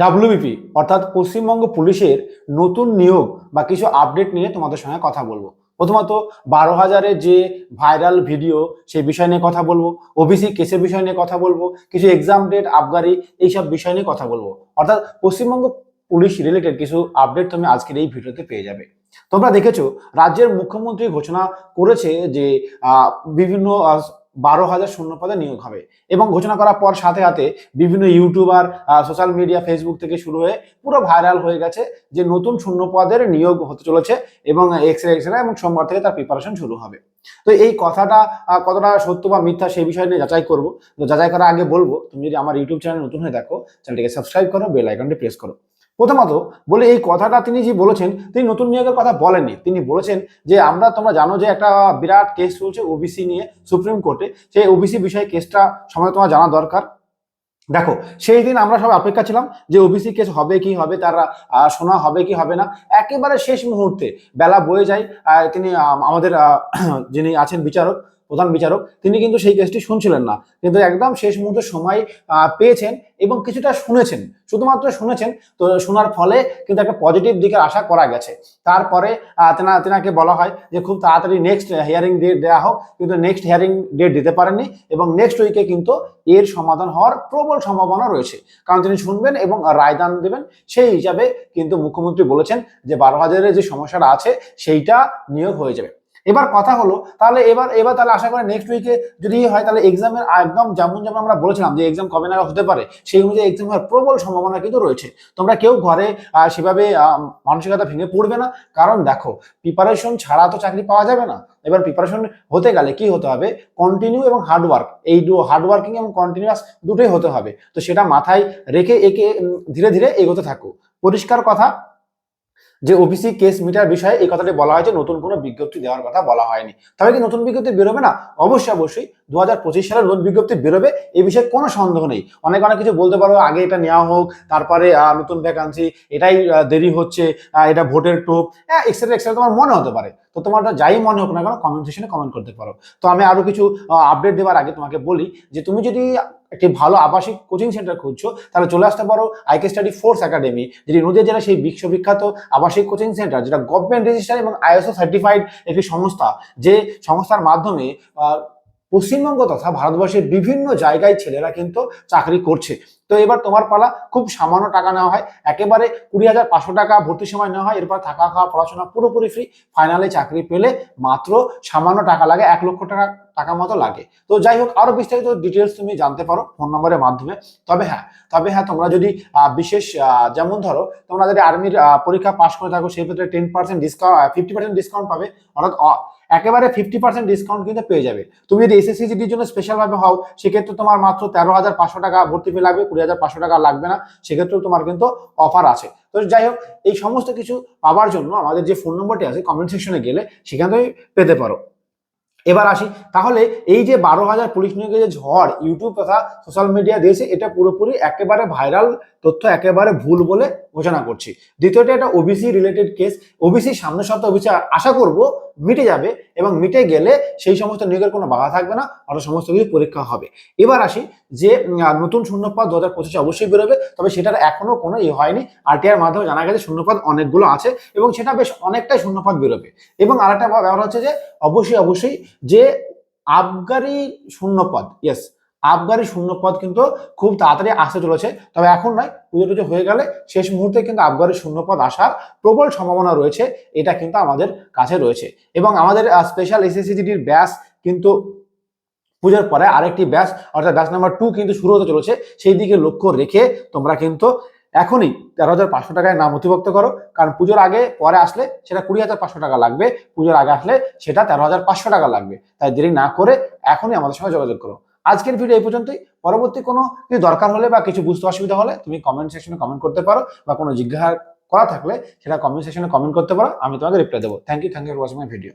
WBP অর্থাৎ পশ্চিমবঙ্গ পুলিশের নতুন নিয়োগ বা কিছু আপডেট নিয়ে তোমাদের সঙ্গে কথা বলব। প্রথমত, বারো হাজারের যে ভাইরাল ভিডিও, সেই বিষয় নিয়ে কথা বলব। ওবিসি কেসের বিষয় নিয়ে কথা বলব। কিছু এক্সাম ডেট আবগারি এইসব বিষয় নিয়ে কথা বলব। অর্থাৎ পশ্চিমবঙ্গ পুলিশ রিলেটেড কিছু আপডেট তুমি আজকের এই ভিডিওতে পেয়ে যাবে। তোমরা দেখেছ, রাজ্যের মুখ্যমন্ত্রী ঘোষণা করেছে যে বিভিন্ন বারো হাজার শূন্য পদে নিয়োগ হবে। এবং ঘোষণা করার পর সাথে সাথে বিভিন্ন ইউটিউবার সোশ্যাল মিডিয়া ফেসবুক থেকে শুরু হয়ে পুরো ভাইরাল হয়ে গেছে যে নতুন শূন্য পদের নিয়োগ হতে চলেছে এবং এক্স রে এক্স রে এবং সোমবার থেকে তার প্রিপারেশন শুরু হবে। তো এই কথাটা কতটা সত্য বা মিথ্যা সেই বিষয় নিয়ে যাচাই করব। তো যাচাই করার আগে বলব, তুমি যদি আমার ইউটিউব চ্যানেল নতুন হয়ে দেখো চ্যানেলটিকে সাবস্ক্রাইব করো বেল আইকনটি প্রেস করো। প্রথমত বলে, এই কথাটা তিনি যে বলেছেন, তিনি নতুন নিয়োগের কথা বলেননি। তিনি বলেছেন যে, আমরা তোমরা জানো যে, একটা বিরাট কেস চলছে ওবিসি নিয়ে সুপ্রিম কোর্টে সেই ওবিসি বিষয়ে কেসটা সময় তোমার জানা দরকার। দেখো, সেই দিন আমরা সব অপেক্ষা ছিলাম যে ওবিসি কেস হবে কি হবে, তারা শোনা হবে কি হবে না। একেবারে শেষ মুহূর্তে বেলা বয়ে যায় তিনি আমাদের যিনি আছেন বিচারক প্রধান বিচারক, তিনি কিন্তু সেই কেসটি শুনছিলেন না। কিন্তু একদম শেষ মুহূর্তে সময় পেয়েছেন এবং কিছুটা শুনেছেন। শুধুমাত্র শুনেছেন, তো শোনার ফলে কিন্তু একটা পজিটিভ দিকের আশা করা গেছে। তারপরে তেনা, তেনাকে বলা হয় যে, খুব তাড়াতাড়ি নেক্সট হিয়ারিং ডেট দেওয়া হোক। কিন্তু নেক্সট হিয়ারিং ডেট দিতে পারেননি এবং নেক্সট উইকে কিন্তু এর সমাধান হওয়ার প্রবল সম্ভাবনা রয়েছে। কারণ তিনি শুনবেন এবং রায়দান দেবেন। সেই হিসাবে কিন্তু মুখ্যমন্ত্রী বলেছেন যে, বারো হাজারের যে সমস্যাটা আছে, সেইটা নিয়োগ হয়ে যাবে। এবার কথা হলো, তাহলে এবার এবার তাহলে আশা করি নেক্সট উইকে যদি হয়, তাহলে এক্সামের একদম যেমন যেমন আমরা বলেছিলাম যে এক্সাম কবে নাগাদ হতে পারে, সেই অনুযায়ী এক্সাম হওয়ার প্রবল সম্ভাবনা কিন্তু রয়েছে। তোমরা কেউ ঘরে সেভাবে মানসিকতা ভেঙে পড়বে না। কারণ দেখো প্রিপারেশন ছাড়া তো চাকরি পাওয়া যাবে না। এবার প্রিপারেশন হতে গেলে কি হতে হবে? কন্টিনিউ এবং হার্ডওয়ার্ক এই দু হার্ডওয়ার্কিং এবং কন্টিনিউয়াস দুটোই হতে হবে। তো সেটা মাথায় রেখে একে ধীরে ধীরে এগোতে থাকো। পরিষ্কার কথা যে ওবিসি কেস মিটার বিষয়ে এই কথাটি বলা হয়েছে, নতুন কোনো বিজ্ঞপ্তি দেওয়ার কথা বলা হয়নি। তবে কি নতুন বিজ্ঞপ্তি বেরোবে? না, অবশ্যই অবশ্যই। দু হাজার পঁচিশ সালে নতুন বিজ্ঞপ্তি বেরোবে এই বিষয়ে কোনো সন্দেহ নেই। অনেক অনেক কিছু বলতে পারো, আগে এটা নেওয়া হোক, তারপরে নতুন ভ্যাকান্সি এটাই দেরি হচ্ছে এটা ভোটের টোপ হ্যাঁ এক্সট্রা এক্সট্রা তোমার মনে হতে পারে। তো তোমার যাই মনে হোক না কেন কমেন্ট সেকশনে কমেন্ট করতে পারো। তো আমি আরও কিছু আপডেট দেওয়ার আগে তোমাকে বলি যে, তুমি যদি একটি ভালো আবাসিক কোচিং সেন্টার খুঁজছো, তাহলে চলে আসতে পারো আইকে স্টাডি ফোর্স একাডেমি যেটি নদীয়া জেলা সেই বিশ্ববিখ্যাত আবাসিক কোচিং সেন্টার যেটা গভর্নমেন্ট রেজিস্টার এবং আইএসও সার্টিফাইড একটি সংস্থা, যে সংস্থার মাধ্যমে পশ্চিমবঙ্গ তথা ভারতবর্ষের বিভিন্ন জায়গায় ছেলেরা কিন্তু চাকরি করছে। তো এবার তোমার পালা খুব সামান্য টাকা নেওয়া হয়। একেবারে কুড়ি হাজার পাঁচশো টাকা ভর্তির সময় নেওয়া হয়। এরপর থাকা খাওয়া পড়াশোনা পুরোপুরি ফ্রি ফাইনালে চাকরি পেলে মাত্র সামান্য টাকা লাগে, এক লক্ষ টাকা টাকা মতো লাগে। তো যাই হোক, আরও বিস্তারিত ডিটেলস তুমি জানতে পারো ফোন নম্বরের মাধ্যমে। তবে হ্যাঁ তবে হ্যাঁ তোমরা যদি বিশেষ যেমন ধরো, তোমরা যদি আর্মির পরীক্ষা পাশ করে থাকো, সেই ক্ষেত্রে ten percent discount fifty percent discount পাবে। অর্থাৎ একেবারে ফিফটি পার্সেন্ট ডিসকাউন্ট কিন্তু পেয়ে যাবে। তুমি যদি এসএসসি জিডির জন্য স্পেশাল ভাবে হও, সেক্ষেত্রে তোমার মাত্র তেরো হাজার পাঁচশো টাকা ভর্তি ফি লাগবে, কুড়ি হাজার পাঁচশো টাকা লাগবে না, সেক্ষেত্রেও তোমার কিন্তু অফার আছে। তো যাই হোক, এই সমস্ত কিছু পাওয়ার জন্য আমাদের যে ফোন নম্বরটি আছে কমেন্ট সেকশনে গেলে সেখান থেকে পেতে পারো। এবার আসি, তাহলে এই যে বারো হাজার পুলিশ নিয়োগের যে ঝড়, ইউটিউব তথা সোশ্যাল মিডিয়া দিয়েছে, এটা পুরোপুরি একেবারে ভাইরাল তথ্য, একেবারে ভুল বলে ঘোষণা করছি। দ্বিতীয়টা এটা ওবিসি রিলেটেড কেস ওবিসি সামনের সপ্তাহে ওবিসি আশা করব মিটে যাবে এবং মিটে গেলে সেই সমস্ত নিয়োগের কোনো বাধা থাকবে না আরও সমস্ত কিছু পরীক্ষা হবে। এবার আসি যে নতুন শূন্যপদ দু হাজার পঁচিশে অবশ্যই বেরোবে, তবে সেটার এখনও কোনো ইয়ে হয়নি। আরটিআর মাধ্যমে জানা গেছে শূন্যপদ অনেকগুলো আছে এবং সেটা বেশ অনেকটাই শূন্যপদ বেরোবে। এবং আরেকটা ব্যাপার হচ্ছে যে, অবশ্যই অবশ্যই যে, আবগারি শূন্যপদ ইয়েস আবগারি শূন্যপদ কিন্তু খুব তাড়াতাড়ি আসতে চলেছে। তবে এখন নয়, পুজো টুজো হয়ে গেলে শেষ মুহূর্তে কিন্তু আবগারি শূন্যপদ আসার প্রবল সম্ভাবনা রয়েছে, এটা কিন্তু আমাদের কাছে রয়েছে। এবং আমাদের স্পেশাল এসএসসিজিডির ব্যাস কিন্তু পুজোর পরে আরেকটি ব্যাস, অর্থাৎ ব্যাস নাম্বার টু কিন্তু শুরু হতে চলেছে। সেই দিকে লক্ষ্য রেখে তোমরা কিন্তু এখনই তেরো হাজার পাঁচশো টাকায় নাম নথিভুক্ত করো। কারণ পুজোর আগে, পরে আসলে সেটা কুড়ি হাজার পাঁচশো টাকা লাগবে। পুজোর আগে আসলে সেটা তেরো হাজার পাঁচশো টাকা লাগবে। তাই দেরি না করে এখনই আমাদের সঙ্গে যোগাযোগ করো। আজকের ভিডিও এই পর্যন্তই। পরবর্তী কোনো কিছু দরকার হলে বা কিছু বুঝতে অসুবিধা হলে তুমি কমেন্ট সেকশনে কমেন্ট করতে পারো বা কোনো জিজ্ঞাসা করা থাকলে সেটা কমেন্ট সেকশনে কমেন্ট করতে পারো, আমি তোমাকে রিপ্লাই দেবো। Thank you thank you for watching my video